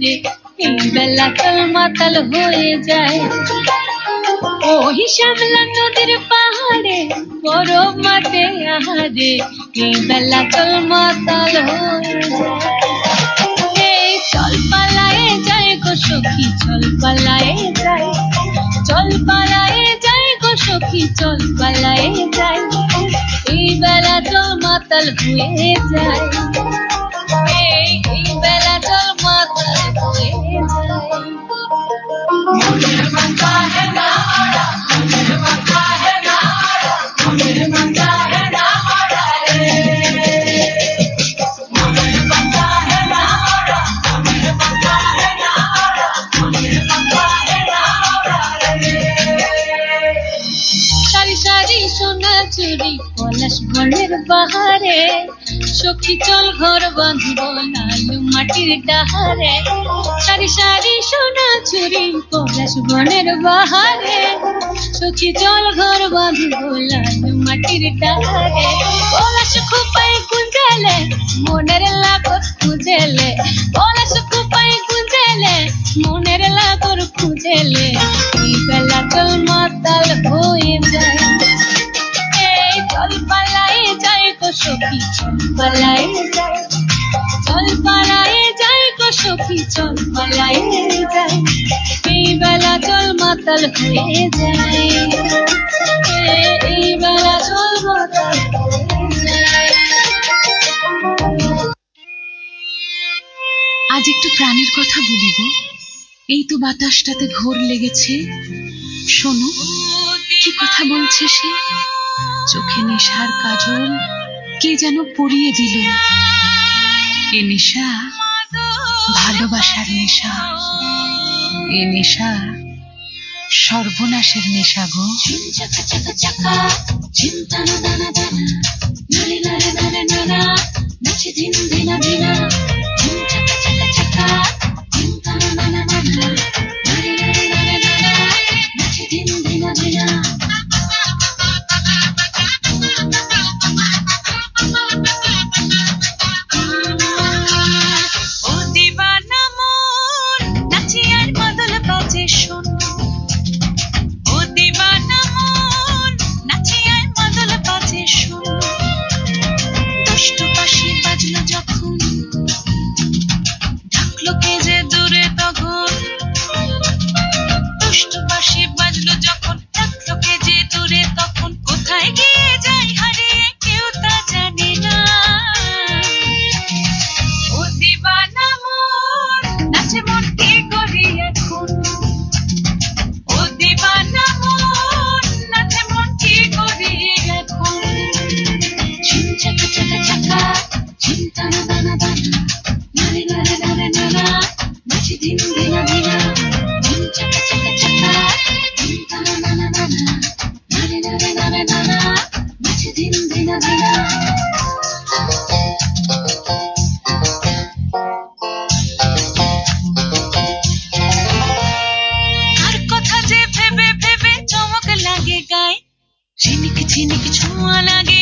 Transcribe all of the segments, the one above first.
এই বেলা তল মাতাল হয়ে যায় ওই শ্যামলা নদীর পাহাড়ে, বড় মাতে আহারে এই বেলা তল মাতাল হয়ে যায়। এই চল পালায়ে যায় গো সখী চল পালায়ে যায় চল পালায়ে যায় গো সখী চল পালায়ে যায়। এই বেলা চল মাতাল হয়ে যায়। বনের বাহারে সখী চল ঘর বাঁধব, লালু মাটির ডাহারে। সারি সারি সোনা চুরি পলাশ বনের বাহারে সখী চল ঘর বাঁধব, লালু মাটির ডাহারে। পলাশ খুপাই কুঞ্জালে মনের চল যায় গো সখী চল যায়। এই বেলা চল মাতাল হয়ে এই- বেলা চল মাতাল আজ একটু প্রাণের কথা বলি গো। এই তো বাতাসটাতে ঘোর লেগেছে। শোনো, কি কথা বলছে সে? চোখে নেশার কাজল কে যেন পরিয়ে দিল। এ নেশা ভালোবাসার নেশা। এ নেশা সর্বনাশের নেশা গো। দিনা changes. ঝিনিক কিছু লাগে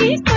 Please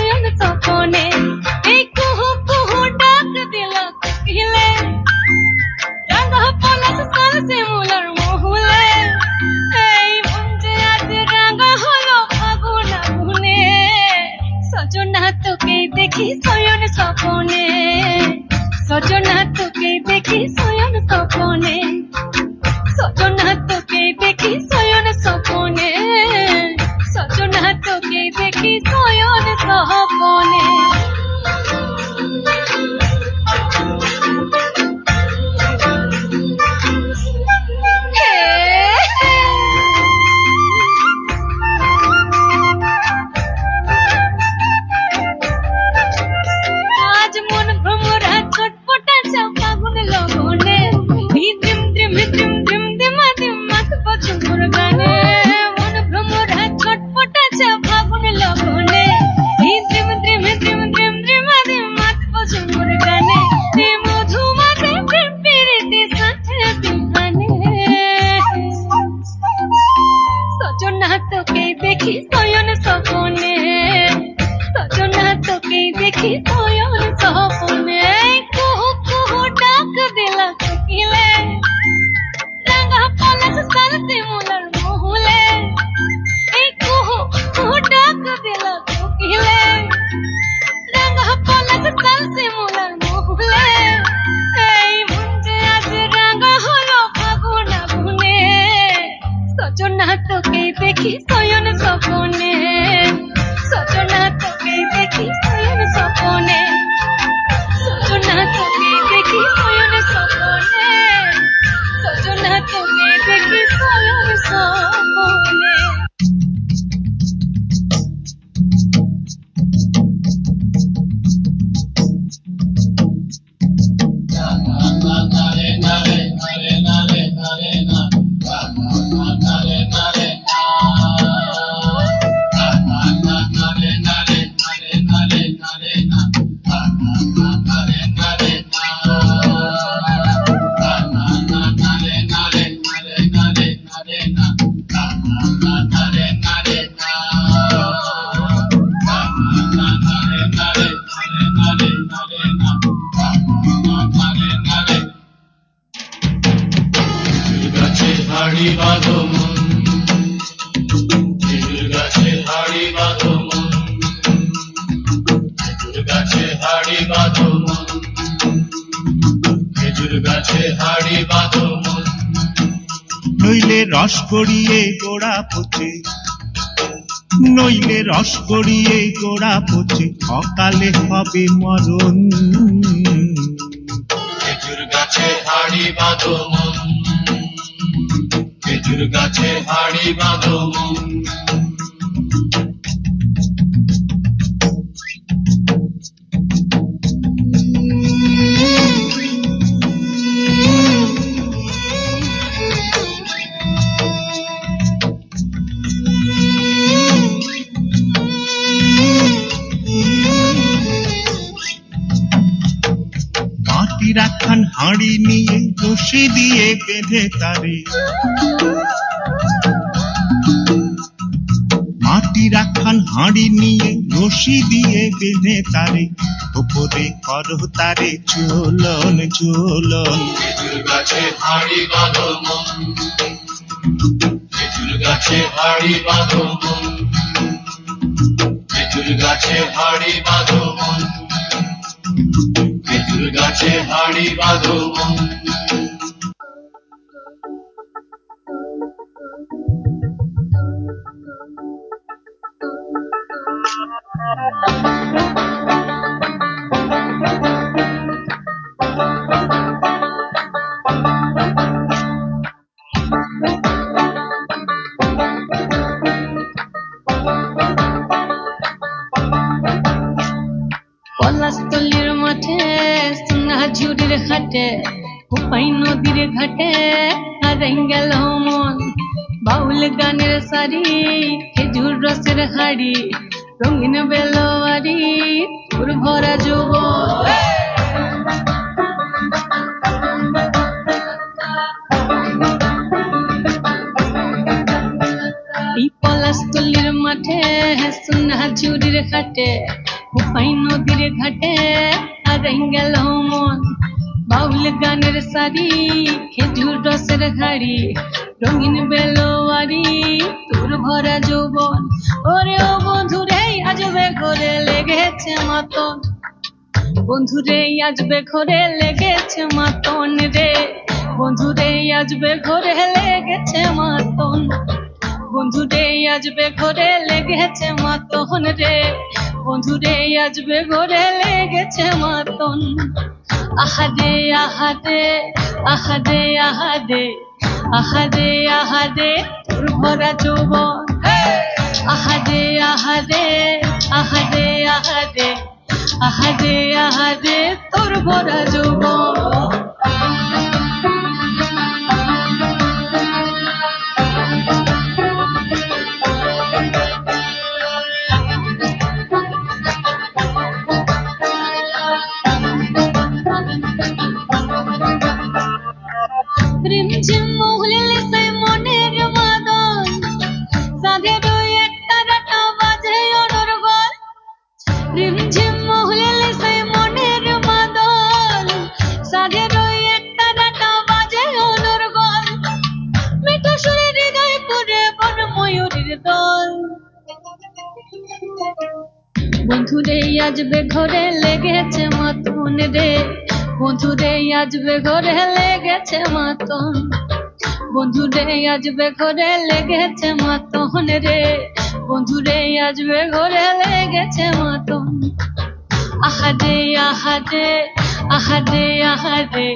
রস গড়িয়ে গোড়া পচে। নইলে রস গড়িয়ে গোড়া পচে, অকালে হবে মরণ। খেজুর গাছে হাড়ি বাঁধো মন। খেজুর গাছে হাড়ি বাঁধো মন। হাঁড়ি নিয়ে রশি দিয়ে বেঁধে তারে। মাটির একখান হাঁড়ি নিয়ে রশি দিয়ে বেঁধে তারে। ওপরে করো তারে বাঁধো মন। গাছে হাড়ি বাঁধো মন। গাছে হাড়ি বাঁধো। মন পলাশতলির গানের সারি, খেজুর রসের হাড়ি, রঙিন বেলোয়ারি তোর ভরা এই পলাশতলির মাঠে, সোনা ঝুড়ির ঘাটে উপাই নদীর ঘাটে, আর গেল মন। বাউল গানের সারি রসের ঘাড়ি রঙিন বেলোয়ারি, তোর ভরা যৌবন। ওরে ও বন্ধুরে আজবে করে লেগেছে মতন। বন্ধুরে আসবে ঘরে লেগেছে মাতন রে। বন্ধুরে আসবে ঘরে লেগেছে মাতন। বন্ধুরে আসবে ঘরে লেগেছে মাতন রে। বন্ধুরে আজবে ঘরে লেগেছে মাতন আহাদে আহাদে আহাদে আহাদে আহাদে আহাদে তোর ভরা যৌবন আহাদে আহাদে আহাদে আহাদে আহাদে আহাদে তোর ভরা যৌবন আসবে ঘরে লেগেছে মাতন রে। বন্ধুরে আসবে ঘরে লেগেছে মাতন। বন্ধুরে আসবে ঘরে লেগেছে মাতন রে। বন্ধুরে আসবে ঘরে লেগেছে মাতন। আহাদে আহাদে আহাদে আহাদে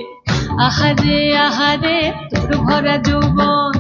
আহাদে আহাদে তোর ভরা যৌবন।